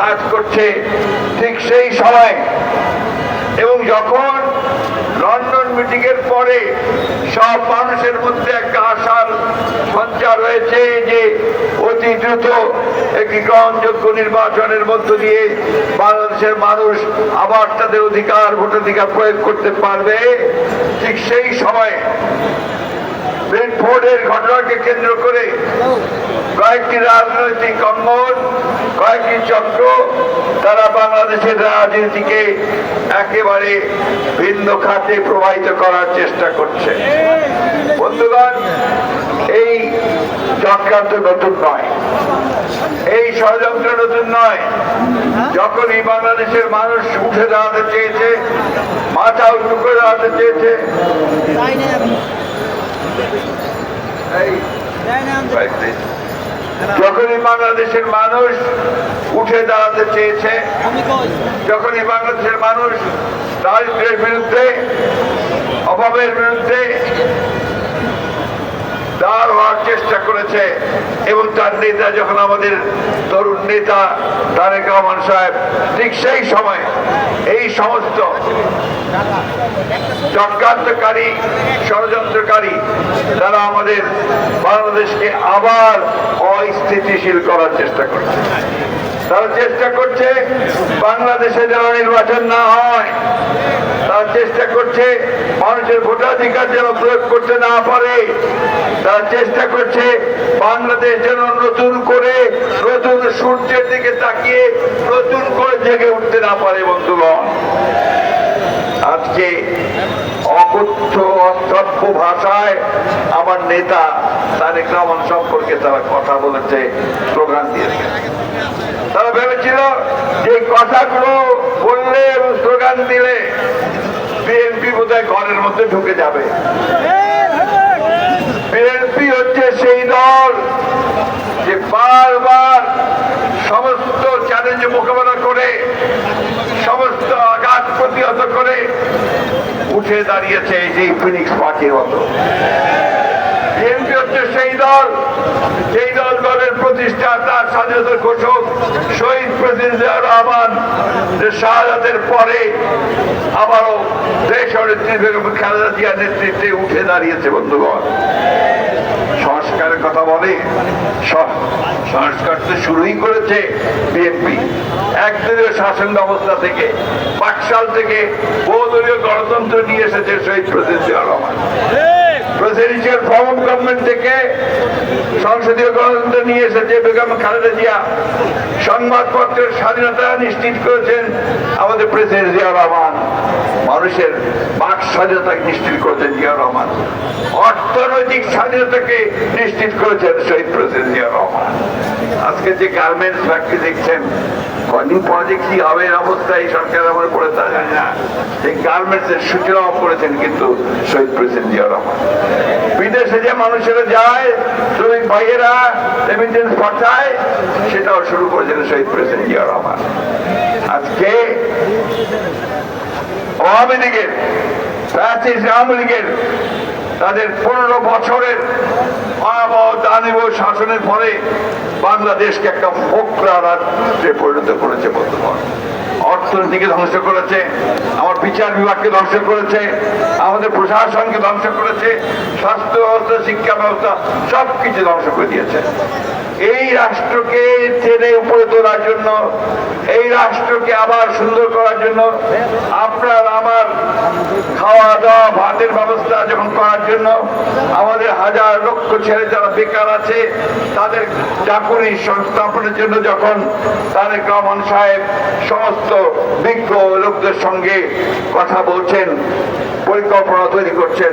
কাজ করছে ঠিক সেই সময়। এবং যখন লন্ডন মিটিং এর পরে সব মানুষের মধ্যে একটা আশার সঞ্চার হয়েছে যে অতি দ্রুত একটি গ্রহণযোগ্য নির্বাচনের মধ্য দিয়ে বাংলাদেশের মানুষ আবার তাদের অধিকার, ভোটাধিকার প্রয়োগ করতে পারবে। ঠিক সেই সময় ব্রেডফোর্ডের ঘটনাকে কেন্দ্র করে কয়েকটি রাজনৈতিক অঙ্গন কয়েকটি চক্র, তারা বাংলাদেশের রাজনীতিকে একেবারে ভিন্ন খাতে প্রবাহিত করার চেষ্টা করছে বন্ধুগণ, এই চক্রান্ত নতুন নয় এই ষড়যন্ত্র নতুন নয় যখনই বাংলাদেশের মানুষ উঠে দাঁড়াতে চেয়েছে, মাথা উঁচু করে দাঁড়াতে চেয়েছে এই. যখনই বাংলাদেশের মানুষ উঠে দাঁড়াতে চেয়েছে যখনই বাংলাদেশের মানুষ দারিদ্রের বিরুদ্ধে অভাবের বিরুদ্ধে দাঁড় হওয়ার চেষ্টা করেছে এবং তার নেতা যখন আমাদের নেতা তারেক রহমান সাহেব, ঠিক সেই সময় এই সমস্ত চক্রান্তকারী, ষড়যন্ত্রকারী তারা আমাদের বাংলাদেশকে আবার অস্থিতিশীল করার চেষ্টা করছে। তারা চেষ্টা করছে বাংলাদেশে যেন নির্বাচন না হয়। তারা চেষ্টা করছে মানুষের ভোটাধিকার যেন প্রয়োগ করতে না পারে। তারা চেষ্টা করছে বাংলাদেশ যেন নতুন করে, নতুন সূর্যের দিকে তাকিয়ে, নতুন করে জেগে উঠতে না পারে বন্ধুগণ। আজকে অকথ্য অসভ্য ভাষায় আমার নেতা তারেক রহমান সম্পর্কে তারা কথা বলেছে, স্লোগান দিয়েছে। তারা ভেবেছিল যে কথাগুলো বললে এবং স্লোগান দিলে বিএনপি বোধহয় ঘরের মধ্যে ঢুকে যাবে। বিএনপি হচ্ছে সেই দল যে বারবার সমস্ত চ্যালেঞ্জ মোকাবেলা করে, সমস্ত আঘাত প্রতিহত করে উঠে দাঁড়িয়েছে এই যে ফিনিক্স পাখির মতো। বিএনপি হচ্ছে সেই দল সেই দল দলের ঘোষক শহীদ প্রেসিডেন্ট জিয়া রহমান, যে পরে আবারও দেশ নেতৃত্বে উঠে দাঁড়িয়েছে বন্ধুগণ। সংস্কারের কথা বলে সংস্কার তো শুরুই করেছে বিএনপি। একদলীয় শাসন ব্যবস্থা থেকে পাকশাল থেকে বহুদলীয় গণতন্ত্র নিয়ে এসেছে শহীদ president Zia Rahman. Presidential form government থেকে সংসদীয় গণতন্ত্র নিয়ে এসেছে বেগম খালেদা জিয়া। সংবাদপত্রের স্বাধীনতা নিশ্চিত করেছেন আমাদের প্রেসিডেন্ট জিয়া রহমান। মানুষের বাক স্বাধীনতা নিশ্চিত করেছেন জিয়া রহমান। অর্থনৈতিক স্বাধীনতাকে নিশ্চিত করেছেন শহীদ প্রেসিডেন্ট জিয়া রহমান। আজকে যে গার্মেন্টস ফ্যাক্টরি দেখছেন কদিন পরে যে কি হবে অবস্থা এই সরকার আমার পড়ে তা জানি না এই গার্মেন্টস এর সূচনাও করেছেন কিন্তু শহীদ প্রেসিডেন্ট জিয়া রহমান। বিদেশে যে মানুষেরা যায়, শ্রমিক ভাইয়েরা রেমিটেন্স পাঠায়, সেটাও শুরু করেছেন শহীদ প্রেসিডেন্ট জিয়া রহমান। আজকে আওয়ামী লীগের ফ্যাসিস্ট আওয়ামী লীগের তাদের পনেরো বছরের দানব শাসনের পরে বাংলাদেশকে একটা ফোকরা রাজ্যে পরিণত করেছে বর্তমান। অর্থনীতিকে ধ্বংস করেছে, আমার বিচার বিভাগকে ধ্বংস করেছে, আমাদের প্রশাসনকে ধ্বংস করেছে, স্বাস্থ্য ব্যবস্থা, শিক্ষা ব্যবস্থা সব কিছু ধ্বংস করে দিয়েছে। এই রাষ্ট্রকে টেনে উপরে তোলার জন্য, এই রাষ্ট্রকে আবার সুন্দর করার জন্য আপনার আমার খাওয়া দাওয়া ভাতের ব্যবস্থা করার জন্য আমাদের হাজার লক্ষ ছেলে যারা বেকার আছে, তাদের চাকুরি সংস্থাপনের জন্য যখন তারেক রহমান সাহেব সমস্ত বিজ্ঞ লোকদের সঙ্গে কথা বলছেন, পরিকল্পনা তৈরি করছেন।